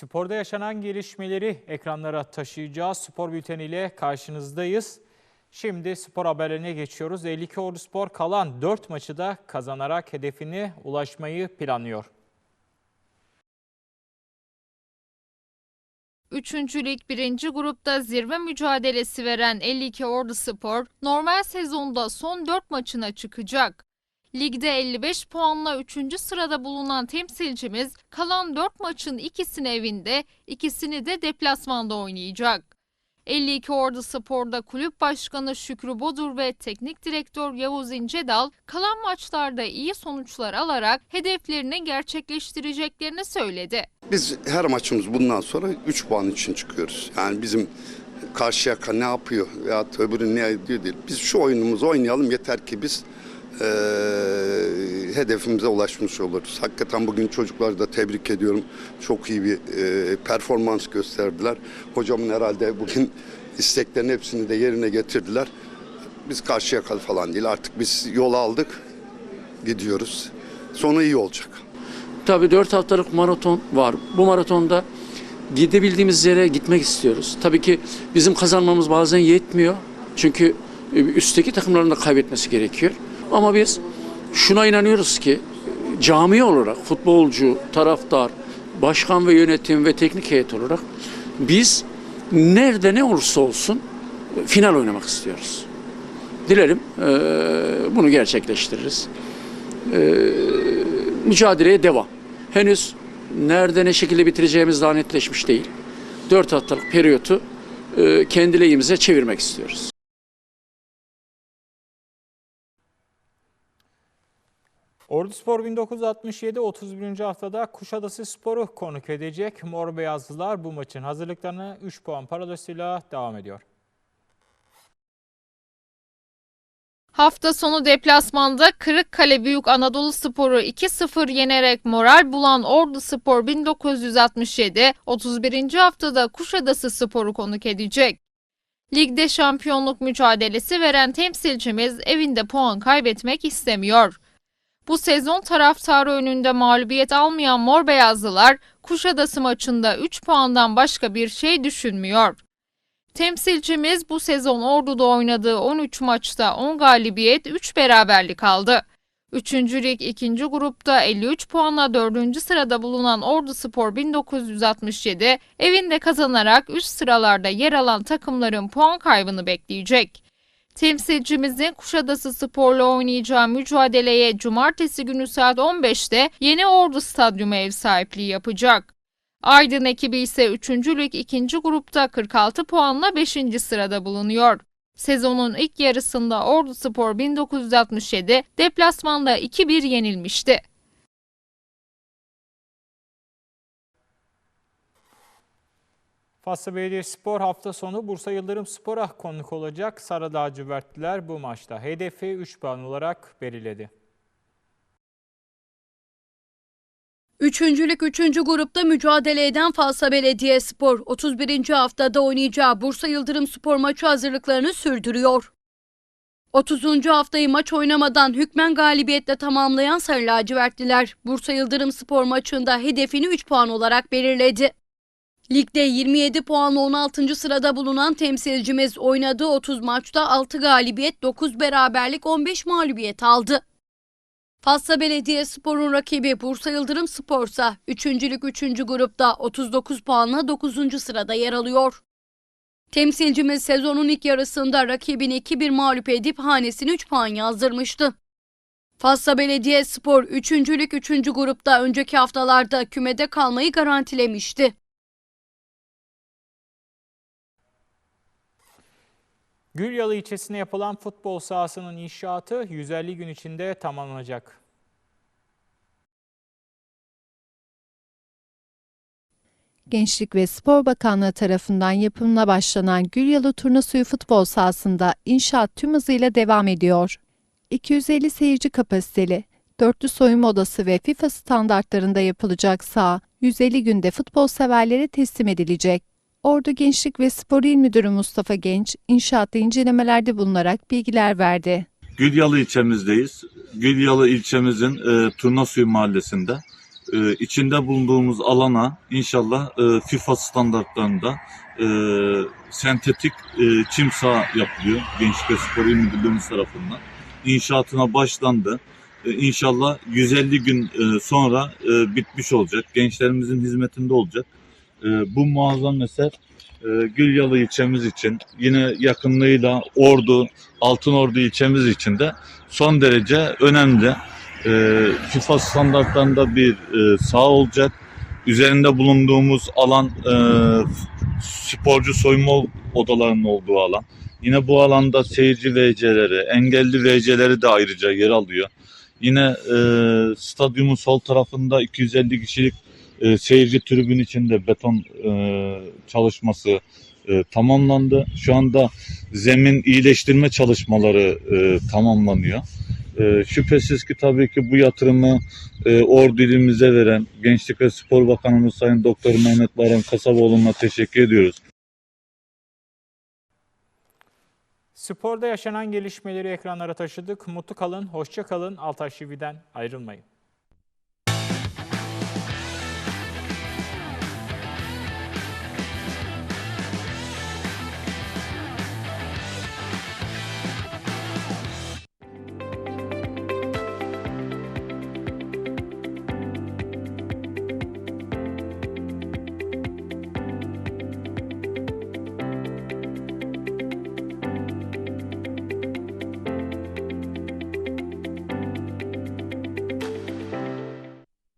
Sporda yaşanan gelişmeleri ekranlara taşıyacağız. Spor bülteniyle karşınızdayız. Şimdi spor haberlerine geçiyoruz. 52 Ordu Spor kalan 4 maçı da kazanarak hedefine ulaşmayı planlıyor. Üçüncülük birinci grupta zirve mücadelesi veren 52 Ordu Spor, normal sezonda son 4 maçına çıkacak. Ligde 55 puanla 3. sırada bulunan temsilcimiz kalan 4 maçın ikisini evinde, ikisini de deplasmanda oynayacak. 52 Ordu Spor'da kulüp başkanı Şükrü Bodur ve teknik direktör Yavuz İncedal kalan maçlarda iyi sonuçlar alarak hedeflerini gerçekleştireceklerini söyledi. Biz her maçımız bundan sonra 3 puan için çıkıyoruz. Yani bizim Karşıyaka ne yapıyor veya öbürü ne ediyor değil. Biz şu oyunumuzu oynayalım yeter ki biz eee, hedefimize ulaşmış oluruz. Hakikaten bugün çocukları da tebrik ediyorum. Çok iyi bir eee, performans gösterdiler. Hocamın herhalde bugün isteklerin hepsini de yerine getirdiler. Biz Karşıyaka falan değil artık biz yol aldık gidiyoruz. Sonu iyi olacak. Tabii 4 haftalık maraton var. Bu maratonda gidebildiğimiz yere gitmek istiyoruz. Tabii ki bizim kazanmamız bazen yetmiyor. Çünkü e, üstteki takımların da kaybetmesi gerekiyor. Ama biz şuna inanıyoruz ki cami olarak futbolcu, taraftar, başkan ve yönetim ve teknik heyet olarak biz nerede ne olursa olsun e, final oynamak istiyoruz. Dilerim e, bunu gerçekleştiririz mücadeleye devam. Henüz nerede ne şekilde bitireceğimiz daha netleşmiş değil. Dört haftalık periyotu e, kendi lehimize çevirmek istiyoruz. Ordu Spor 1967 31. haftada Kuşadası Spor'u konuk edecek. Mor Beyazlılar bu maçın hazırlıklarına 3 puan parolasıyla devam ediyor. Hafta sonu deplasmanda Kırıkkale Büyük Anadolu Sporu 2-0 yenerek moral bulan Ordu Spor 1967 31. haftada Kuşadası Sporu konuk edecek. Ligde şampiyonluk mücadelesi veren temsilcimiz evinde puan kaybetmek istemiyor. Bu sezon taraftarı önünde mağlubiyet almayan Mor Beyazlılar Kuşadası maçında 3 puandan başka bir şey düşünmüyor. Temsilcimiz bu sezon Ordu'da oynadığı 13 maçta 10 galibiyet, 3 beraberlik aldı. Üçüncülük ikinci grupta 53 puanla 4. sırada bulunan Ordu Spor 1967 evinde kazanarak üst sıralarda yer alan takımların puan kaybını bekleyecek. Temsilcimizin Kuşadası Spor'la oynayacağı mücadeleye cumartesi günü saat 15'te Yeni Ordu Stadyumu ev sahipliği yapacak. Aydın ekibi ise 3. lig 2. grupta 46 puanla 5. sırada bulunuyor. Sezonun ilk yarısında Ordu Spor 1967 deplasmanda 2-1 yenilmişti. Fatsa Belediyespor hafta sonu Bursa Yıldırım Spor'a konuk olacak. Sarı lacivertliler bu maçta hedefi 3 puan olarak belirledi. Üçüncülük 3. grupta mücadele eden Falsa Belediyespor 31. haftada oynayacağı Bursa Yıldırım Spor maçı hazırlıklarını sürdürüyor. 30. haftayı maç oynamadan hükmen galibiyetle tamamlayan Sarı lacivertliler Bursa Yıldırım Spor maçında hedefini 3 puan olarak belirledi. Ligde 27 puanla 16. sırada bulunan temsilcimiz oynadığı 30 maçta 6 galibiyet, 9 beraberlik, 15 mağlubiyet aldı. Fatsa Belediyespor'un rakibi Bursa Yıldırım Spor'sa 3. lig 3. grupta 39 puanla 9. sırada yer alıyor. Temsilcimiz sezonun ilk yarısında rakibini 2-1 mağlup edip hanesine 3 puan yazdırmıştı. Fatsa Belediyespor 3. lig 3. grupta önceki haftalarda kümede kalmayı garantilemişti. Gülyalı ilçesine yapılan futbol sahasının inşaatı 150 gün içinde tamamlanacak. Gençlik ve Spor Bakanlığı tarafından yapımına başlanan Gülyalı Turnasuyu futbol sahasında inşaat tüm hızıyla devam ediyor. 250 seyirci kapasiteli, dörtlü soyunma odası ve FIFA standartlarında yapılacak saha 150 günde futbol severlere teslim edilecek. Ordu Gençlik ve Spor İl Müdürü Mustafa Genç, inşaatta incelemelerde bulunarak bilgiler verdi. Gülyalı ilçemizdeyiz. Gülyalı ilçemizin e, Turnasuyu mahallesinde e, içinde bulunduğumuz alana inşallah e, FIFA standartlarında e, sentetik e, çim saha yapılıyor Gençlik ve Spor İl Müdürlüğümüz tarafından. İnşaatına başlandı. E, inşallah 150 gün e, sonra e, bitmiş olacak. Gençlerimizin hizmetinde olacak. E, bu muazzam eser e, Gülyalı ilçemiz için yine yakınlığıyla Ordu, Altınordu ilçemiz için de son derece önemli. E, FIFA standartlarında bir e, saha olacak. Üzerinde bulunduğumuz alan e, sporcu soyunma odalarının olduğu alan. Yine bu alanda seyirci VC'leri, engelli VC'leri de ayrıca yer alıyor. Yine e, stadyumun sol tarafında 250 kişilik e, seyirci tribün içinde beton e, çalışması e, tamamlandı. Şu anda zemin iyileştirme çalışmaları e, tamamlanıyor. E, şüphesiz ki tabii ki bu yatırımı e, Ordu ilimize veren Gençlik ve Spor Bakanımız Sayın Doktor Mehmet Baran Kasaboğlu'na teşekkür ediyoruz. Sporda yaşanan gelişmeleri ekranlara taşıdık. Mutlu kalın, hoşça kalın. Altay TV'den ayrılmayın.